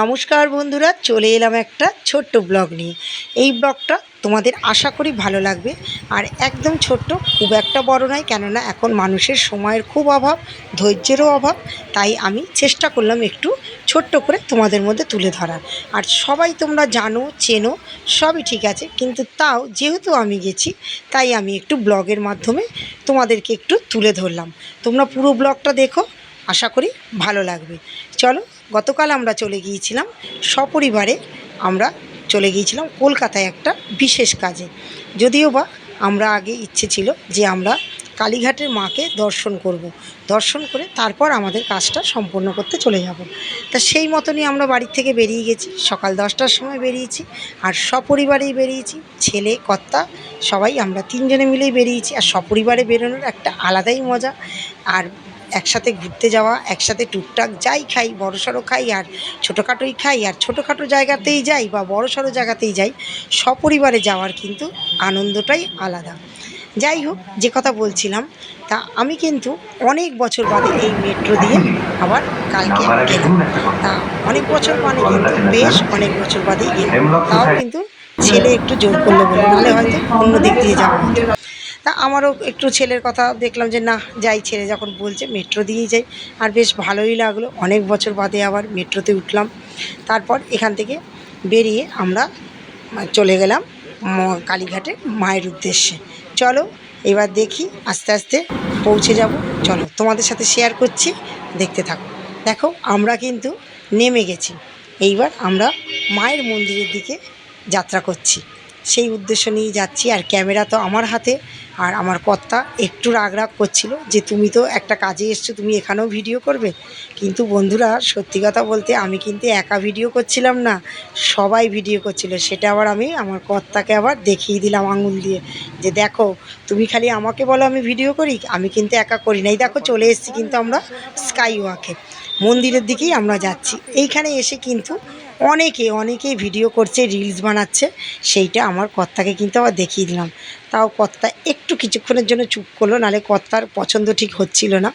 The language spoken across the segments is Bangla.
নমস্কার বন্ধুরা, চলে এলাম একটা ছোট্ট ব্লগ নিয়ে। এই ব্লগটা তোমাদের আশা করি ভালো লাগবে। আর একদম ছোট্ট, খুব একটা বড় নয়, কেননা এখন মানুষের সময়ের খুব অভাব, ধৈর্যেরও অভাব, তাই আমি চেষ্টা করলাম একটু ছোট্ট করে তোমাদের মধ্যে তুলে ধরার। আর সবাই তোমরা জানো, চেনো, সবই ঠিক আছে, কিন্তু তাও যেহেতু আমি গেছি, তাই আমি একটু ব্লগের মাধ্যমে তোমাদেরকে একটু তুলে ধরলাম। তোমরা পুরো ব্লগটা দেখো, আশা করি ভালো লাগবে। চলো গতকাল আমরা চলে গিয়েছিলাম, সপরিবারে আমরা চলে গিয়েছিলাম কলকাতায় একটা বিশেষ কাজে। যদিও বা আমরা আগে ইচ্ছে ছিল যে আমরা কালীঘাটের মাকে দর্শন করব। দর্শন করে তারপর আমাদের কাজটা সম্পন্ন করতে চলে যাব। তা সেই মতনই আমরা বাড়ির থেকে বেরিয়ে গেছি, সকাল দশটার সময় বেরিয়েছি আর সপরিবারেই বেরিয়েছি। ছেলে, কর্তা সবাই আমরা তিনজনে মিলেই বেরিয়েছি আর সপরিবারে বেরোনোর একটা আলাদাই মজা। আর একসাথে ঘুরতে যাওয়া একসাথে টুকটাক যাই খাই বড় সড়ো খাই আর ছোটোখাটোই খাই আর ছোটোখাটো জায়গাতেই যাই বা বড় সড়ো জায়গাতেই যাই সপরিবারে যাওয়ার কিন্তু আনন্দটাই আলাদা। যাই হোক যে কথা বলছিলাম তা আমি কিন্তু অনেক বছর বাদে এই মেট্রো দিয়ে আবার কালকে গেলাম। তা অনেক বছর মানে কিন্তু বেশ অনেক বছর বাদেই গেলাম। তাও কিন্তু ছেলে একটু জোর করল বলে নাহলে হয়তো অন্য দিক দিয়ে যাওয়া হতো। তা আমারও একটু ছেলের কথা দেখলাম যে, না, যাই ছেলে, যখন বলছে মেট্রো দিয়েই যাই। আর বেশ ভালোই লাগল। অনেক বছর বাদে আবার মেট্রোতে উঠলাম। তারপর এখান থেকে বেরিয়ে আমরা চলে গেলাম কালীঘাটে মায়ের উদ্দেশ্যে। চলো, এবার দেখি আস্তে আস্তে পৌঁছে যাব। চলো, তোমাদের সাথে শেয়ার করছি, দেখতে থাকো। দেখো, আমরা কিন্তু নেমে গেছি। এইবার আমরা মায়ের মন্দিরের দিকে যাত্রা করছি। সেই উদ্দেশ্য নিয়ে যাচ্ছি। আর ক্যামেরা তো আমার হাতে, আর আমার কর্তা একটু রাগ রাগ করছিল যে, তুমি তো একটা কাজে এসছো, তুমি এখানেও ভিডিও করবে? কিন্তু বন্ধুরা, সত্যি কথা বলতে আমি কিন্তু একা ভিডিও করছিলাম না, সবাই ভিডিও করছিল। সেটা আবার আমি আমার কর্তাকে আবার দেখিয়ে দিলাম আঙুল দিয়ে যে, দেখো, তুমি খালি আমাকে বলো আমি ভিডিও করি? আমি কিন্তু একা করি নাই। দেখো, চলে এসেছি কিন্তু আমরা স্কাই ওয়াকে মন্দিরের দিকেই আমরা যাচ্ছি। এইখানে এসে কিন্তু অনেকে, অনেকেই ভিডিও করছে রিলস বানাচ্ছে, সেইটা আমার কর্তাকে কিন্তু আবার দেখিয়ে দিলাম। তাও কর্তা একটু কিছুক্ষণের জন্য চুপ করল, নাহলে কর্তার পছন্দ ঠিক হচ্ছিল না।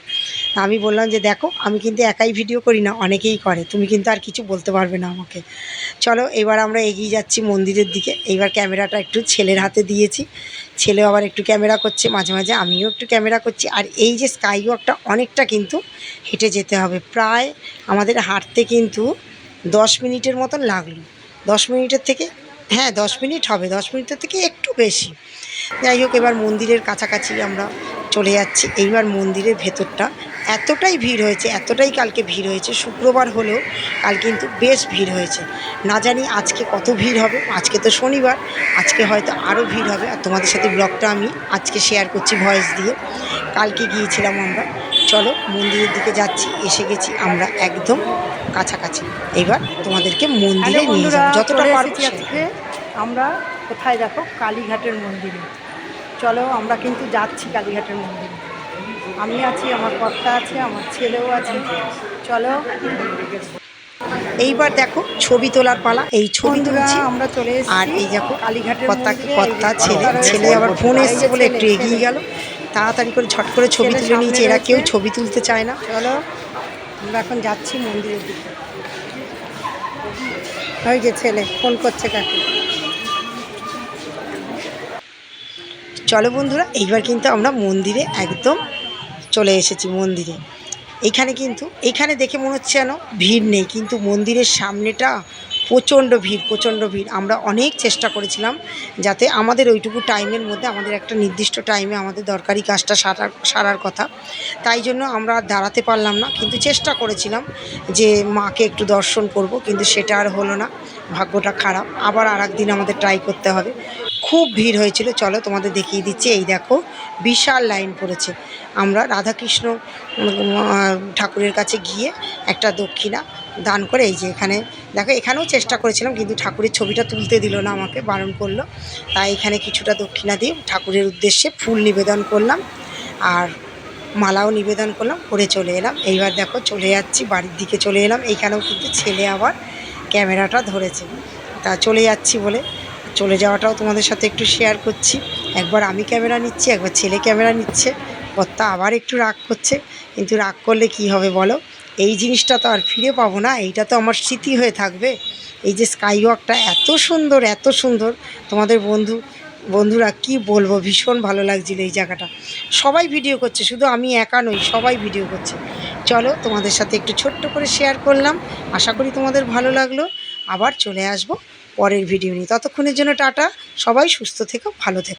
আমি বললাম যে, দেখো, আমি কিন্তু একাই ভিডিও করি না, অনেকেই করে, তুমি কিন্তু আর কিছু বলতে পারবে না আমাকে। চলো, এবার আমরা এগিয়ে যাচ্ছি মন্দিরের দিকে। এইবার ক্যামেরাটা একটু ছেলের হাতে দিয়েছি। ছেলে আবার একটু ক্যামেরা করছে, মাঝে মাঝে আমিও একটু ক্যামেরা করছি। আর এই যে স্কাই ওয়াকটা অনেকটা কিন্তু হেঁটে যেতে হবে। প্রায় আমাদের হাঁটতে কিন্তু দশ মিনিটের মতন লাগল। দশ মিনিটের থেকে হ্যাঁ দশ মিনিট হবে, দশ মিনিটের থেকে একটু বেশি। যাই হোক, এবার মন্দিরের কাছাকাছি আমরা চলে যাচ্ছি। এইবার মন্দিরের ভেতরটা এতটাই ভিড় হয়েছে, এতটাই কালকে ভিড় হয়েছে। শুক্রবার হলেও কাল কিন্তু বেশ ভিড় হয়েছে। না জানি আজকে কত ভিড় হবে, আজকে তো শনিবার, আজকে হয়তো আরও ভিড় হবে। আর তোমাদের সাথে ব্লগটা আমি আজকে শেয়ার করছি ভয়েস দিয়ে। কালকে গিয়েছিলাম আমরা চলো মন্দিরের দিকে যাচ্ছি। এসে গেছি আমরা একদম কাছাকাছি। এবার তোমাদেরকে মন্দিরে নিয়ে যাব। যতটা এসেছি আজকে। আমরা কোথায় দেখো? কালীঘাটের মন্দিরে। চলো আমরা কিন্তু যাচ্ছি কালীঘাটের মন্দিরে। আমি আছি আমার কর্তা আছে আমার ছেলেও আছে। চলো। এইবার দেখো ছবি তোলার পালা। এই ছবি তুলছি। আমরা চলে আর এই দেখো কালীঘাটের কর্তা। কর্তা ছেলে। ছেলে আবার ফোন এসছে বলে একটু এগিয়ে। গেল। তাড়াতাড়ি করে ঝট করে ছবি তুলে নিয়েছে। এরা কেউ ছবি তুলতে চায় না। চলো আমরা এখন যাচ্ছি মন্দিরের দিকে। ওই যে ছেলে ফোন করছে কাকে? চলো বন্ধুরা এইবার কিন্তু আমরা মন্দিরে একদম চলে এসেছি মন্দিরে। এইখানে কিন্তু এইখানে দেখে মনে হচ্ছে যেন ভিড় নেই কিন্তু মন্দিরের সামনেটা প্রচণ্ড ভিড় প্রচণ্ড ভিড়। আমরা অনেক চেষ্টা করেছিলাম যাতে আমাদের ওইটুকু টাইমের মধ্যে আমাদের একটা নির্দিষ্ট টাইমে আমাদের দরকারি কাজটা সারার সারার কথা। তাই জন্য আমরা দাঁড়াতে পারলাম না। কিন্তু চেষ্টা করেছিলাম যে মাকে একটু দর্শন করব, কিন্তু সেটা আর হলো না। ভাগ্যটা খারাপ। আবার আর দিন আমাদের ট্রাই করতে হবে। খুব ভিড় হয়েছিল। চলো তোমাদের দেখিয়ে দিচ্ছি। এই দেখো, বিশাল লাইন পড়েছে। আমরা রাধাকৃষ্ণ ঠাকুরের কাছে গিয়ে একটা দক্ষিণা দান করে, এই যে এখানে, দেখো এখানেও চেষ্টা করেছিলাম, কিন্তু ঠাকুরের ছবিটা তুলতে দিল না আমাকে, বারণ করল। তাই এখানে কিছুটা দক্ষিণা দিয়ে ঠাকুরের উদ্দেশ্যে ফুল নিবেদন করলাম, আর মালাও নিবেদন করলাম, করে চলে এলাম। এইবার দেখো চলে যাচ্ছি, বাড়ির দিকে চলে এলাম। এইখানেও কিন্তু ছেলে আবার ক্যামেরাটা ধরেছে। তা চলে যাচ্ছি বলে, চলে যাওয়াটাও তোমাদের সাথে একটু শেয়ার করছি। একবার আমি ক্যামেরা নিচ্ছি, একবার ছেলে ক্যামেরা নিচ্ছে কর্তা আবার একটু রাগ করছে। কিন্তু রাগ করলে কি হবে বলো? এই জিনিসটা তো আর ফিরে পাবো না, এইটা তো আমার স্মৃতি হয়ে থাকবে। এই যে স্কাই ওয়াকটা এত সুন্দর এত সুন্দর। তোমাদের বন্ধু, বন্ধুরা কি বলব, ভীষণ ভালো লাগছিল এই জায়গাটা। সবাই ভিডিও করছে, শুধু আমি একা নই, সবাই ভিডিও করছে। চলো তোমাদের সাথে একটু ছোট্ট করে শেয়ার করলাম। আশা করি তোমাদের ভালো লাগল। আবার চলে আসব পরের ভিডিও নিয়ে। ততক্ষণের জন্য টাটা, সবাই সুস্থ থেকো, ভালো থেকো।